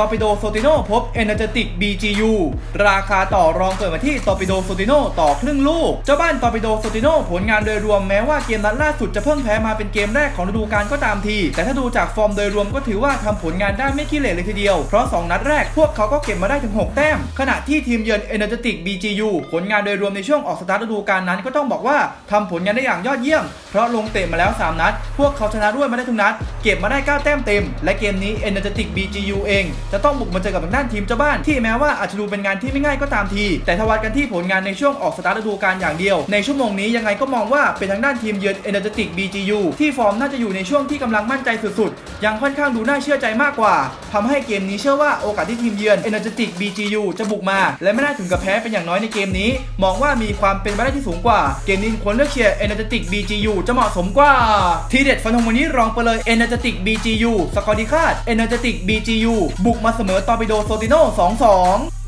ตอปิโดโซติโนพบ Energetic BGU ราคาต่อรองเปิดมาที่ตอปิโดโซติโนต่อครึ่งลูก เจ้าบ้านตอปิโดโซติโนผลงานโดยรวมแม้ว่าเกมนัดล่าสุดจะเพิ่งแพ้มาเป็นเกมแรกของฤดูกาลก็ตามที แต่ถ้าดูจากฟอร์มโดยรวมก็ถือว่าทำผลงานได้ไม่ขี้เหร่เลยทีเดียว เพราะ 2 นัดแรกพวกเขาก็เก็บมาได้ถึง 6 แต้ม ขณะที่ทีมเยือน Energetic BGU ผลงานโดยรวมในช่วงออกสตาร์ทฤดูกาลนั้นก็ต้องบอกว่าทำผลงานได้อย่างยอดเยี่ยม เพราะลงเตะมาแล้ว 3 นัด พวกเขาชนะรวดมาได้ทุกนัด เก็บมาได้ 9 แต้มเต็ม และเกมนี้ Energetic BGU เองจะต้องบุกมาเจอกับทางด้านทีมเจ้าบ้านที่แม้ว่าอาจจะดูเป็นงานที่ไม่ง่ายก็ตามที แต่ถวัดกันที่ผลงานในช่วงออกสตาร์ทฤดูกาลอย่างเดียว ในชั่วโมงนี้ยังไงก็มองว่าเป็นทางด้านทีมเยือน Energetic BGU ที่ฟอร์มน่าจะอยู่ในช่วงที่กำลังมั่นใจสุดๆ ยังค่อนข้างดูน่าเชื่อใจมากกว่าทำให้เกมนี้เชื่อว่าโอกาสที่ทีมเยือน Energetic BGU จะบุกมา และไม่น่าถึงกับแพ้เป็นอย่างน้อยในเกมนี้ มองว่ามีความเป็นไปได้ที่สูงกว่า เกมนี้ควรเลือกเชียร์ Energetic BGU จะเหมาะสมกว่า ทีเด็ดฟันธงวันนี้รองไปเลย Energetic BGU สกอร์ดีคาด Energetic BGU บุกมาเสมอตอร์ปิโดโซติโน2-2